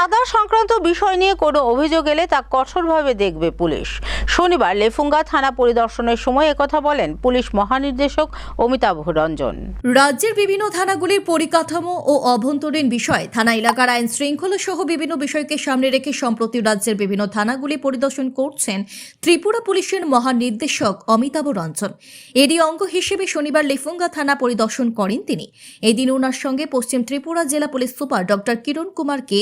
চাঁদা সংক্রান্ত বিষয় নিয়ে কোনো অভিযোগ এলে তা কঠোরভাবে দেখবে পুলিশ। শনিবার লেফুঙ্গা থানা পরিদর্শনের সময় একথা বলেন পুলিশ মহানির্দেশক অমিতাভ রঞ্জন। রাজ্যের বিভিন্ন থানাগুলির পরিকাঠামো ও অভ্যন্তরীণ বিষয়, থানা এলাকার আইন শৃঙ্খলা সহ বিভিন্ন বিষয়কে সামনে রেখে সম্প্রতি রাজ্যের বিভিন্ন থানাগুলি পরিদর্শন করছেন ত্রিপুরা পুলিশের মহানির্দেশক অমিতাভ রঞ্জন। এরই অঙ্গ হিসেবে শনিবার লেফুঙ্গা থানা পরিদর্শন করেন তিনি। এদিন ওনার সঙ্গে পশ্চিম ত্রিপুরা জেলা পুলিশ সুপার ডক্টর কিরণ কুমারকে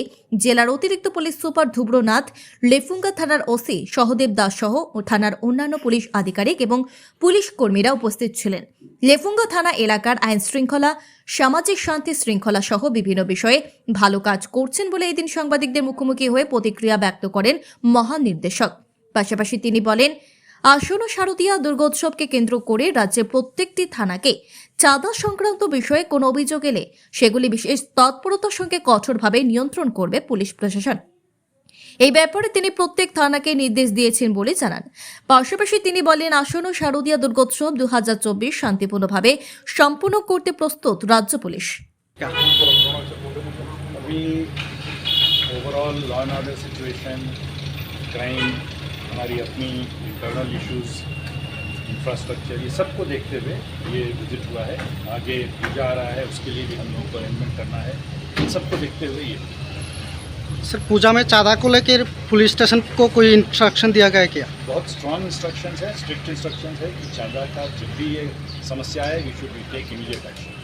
জেলার অতিরিক্ত পুলিশ সুপার ধুব্রনাথ, লেফুঙ্গা থানার ওসি সহদেব দাস সহ ও থানার অন্যান্য পুলিশ আধিকারিক এবং পুলিশ কর্মীরা উপস্থিত ছিলেন। লেফুঙ্গা থানা এলাকার আইন শৃঙ্খলা, সামাজিক শান্তি শৃঙ্খলা সহ বিভিন্ন বিষয়ে ভালো কাজ করছেন বলে এদিন সাংবাদিকদের মুখোমুখি হয়ে প্রতিক্রিয়া ব্যক্ত করেন মহানির্দেশক। পাশাপাশি তিনি বলেন আসন্ন শারদীয়া দুর্গোৎসবকে কেন্দ্র করে রাজ্যে প্রত্যেকটি থানাকে চাঁদা সংক্রান্ত বিষয়ে কোনো অভিযোগ এলে সেগুলি বিশেষ তৎপরতার সঙ্গে কঠোরভাবে নিয়ন্ত্রণ করবে পুলিশ প্রশাসন। এই ব্যাপারে তিনি প্রত্যেক থানাকে নির্দেশ দিয়েছেন বলে জানান। পাশাপাশি তিনি বলেন, আসন্ন শারদীয়া দুর্গোৎসব দু হাজার চব্বিশ শান্তিপূর্ণভাবে সম্পূর্ণ করতে প্রস্তুত রাজ্য পুলিশ। हमारी अपनी इंटरनल इश्यूज़ इंफ्रास्ट्रक्चर ये सबको देखते हुए ये विज़िट हुआ है। आगे पूजा आ रहा है उसके लिए भी हम लोगों को अरेंजमेंट करना है। इन सबको देखते हुए ये। सर पूजा में चाँदा को लेकर पुलिस स्टेशन को कोई इंस्ट्रक्शन दिया गया क्या? बहुत स्ट्रॉन्ग इंस्ट्रक्शन है स्ट्रिक्ट इंस्ट्रक्शन है कि चांदा का जब भी ये समस्या है we should be take immediate action